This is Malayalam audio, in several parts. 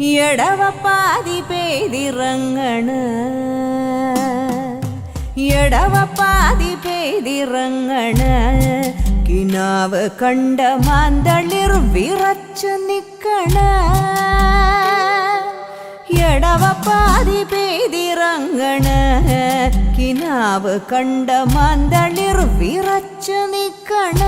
എടവപ്പാതി പെയ്തിറങ്ങണ് എടവപ്പാതി പെയ്തിറങ്ങണ് കിനാവ് കണ്ട മാന്തളിർ വിറച്ചു നിക്കണ. എടവപ്പാതി പെയ്തിറങ്ങണ് കിനാവ് കണ്ട മാന്തളിർ വിറച്ചു നിക്കണ.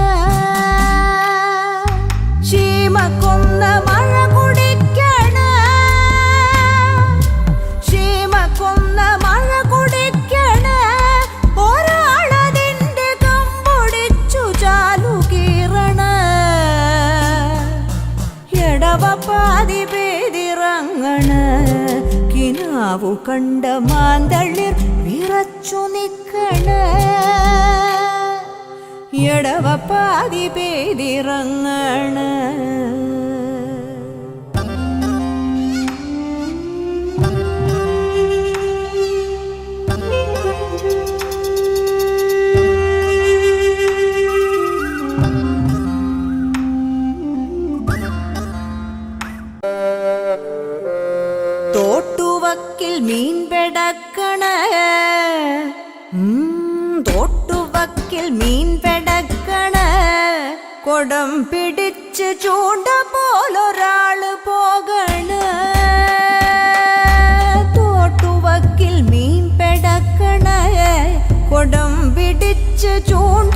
എടവപ്പാതി പേതിറങ്ങണ കിനാവു കണ്ട മാന്തളിർ വിറച്ചു നിക്കണ. എടവപ്പാതി പേതിറങ്ങണ தோட்டுவக்கில் மீன் பெடக்கண தோட்டுவக்கில் மீன் பெடக்கண கொடம் பிடிச்சு சூண்ட போலொராള് போகண. தோட்டுவக்கில் மீன் பெடக்கண கொடம் பிடிச்சு சூண்ட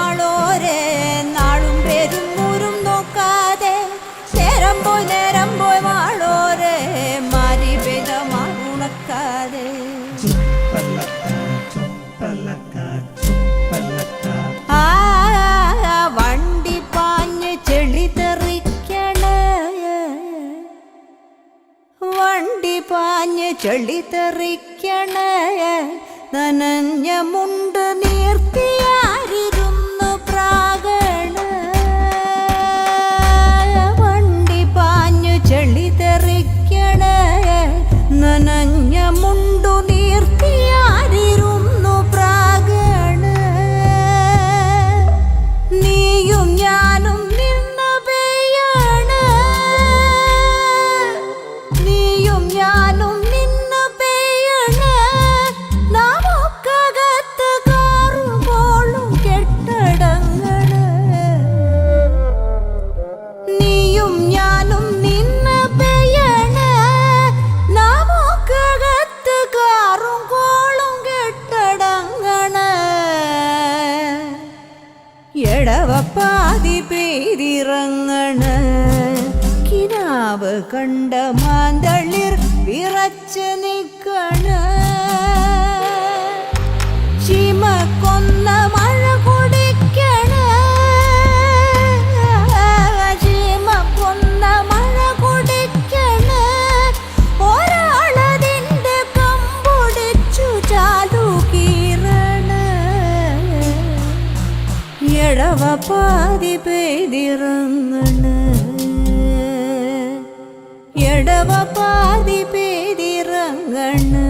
മാറുണക്കാതെ ആ വണ്ടി പാഞ്ഞ് ചെളി തെറിക്കണ. വണ്ടി പാഞ്ഞ് ചെളി നനഞ്ഞ മുണ്ട് എടവപ്പാതി പേരിറങ്ങണ കിനാവ് കണ്ട മാന്തളിർ എടവപ്പാതി എടവ പാതി പെയ്തിറങ്ങണ